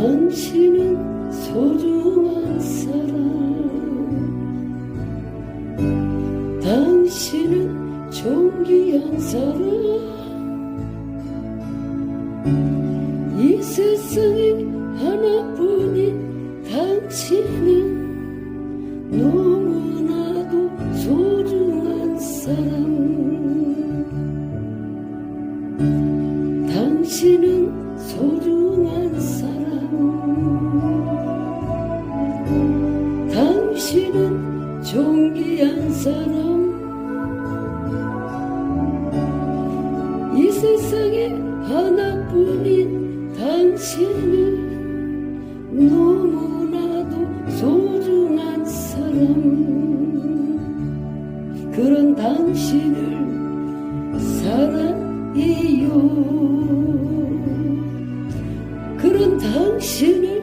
당신은 소중한 사람. 당신은 존귀한 사람. 이 세상에 하나뿐인 당신은 너무나도 소중한 사람. 당신은 소중한 사람 사람. 이 세상에 하나뿐인 당신은 너무나도 소중한 사람. 그런 당신을 사랑해요. 그런 당신을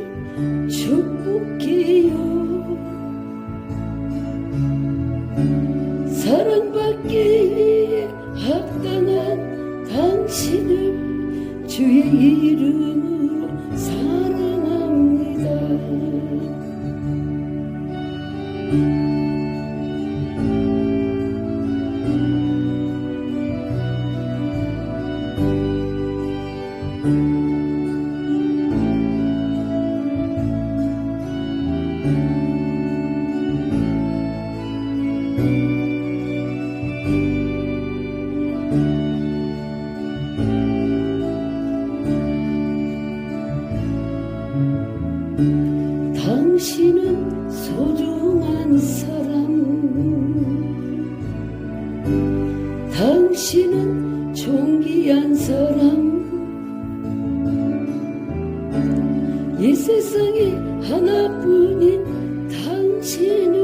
당신은 소중한 사람. 당신은 존귀한 사람. 이 세상에 하나뿐인 당신은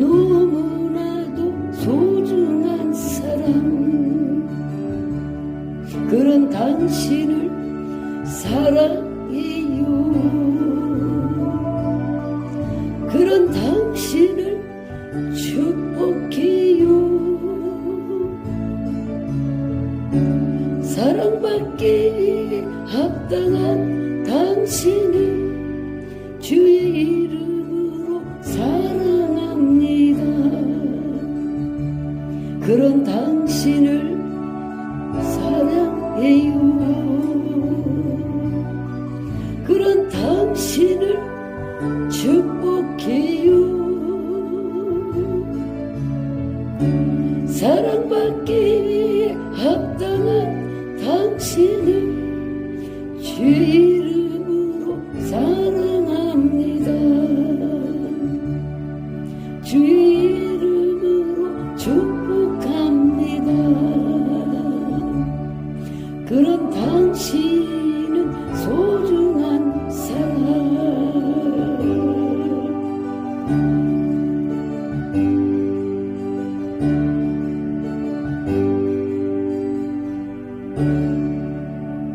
너무나도 소중한 사람. 그런 당신을 사랑 축복해요. 사랑받기에 합당한 당신을 주의 이름으로 사랑합니다. 그런 당신을 사랑해요 사랑받기에 합당한 당신을 주 이름으로 사랑합니다. 주 이름으로 축복합니다. 그런 당신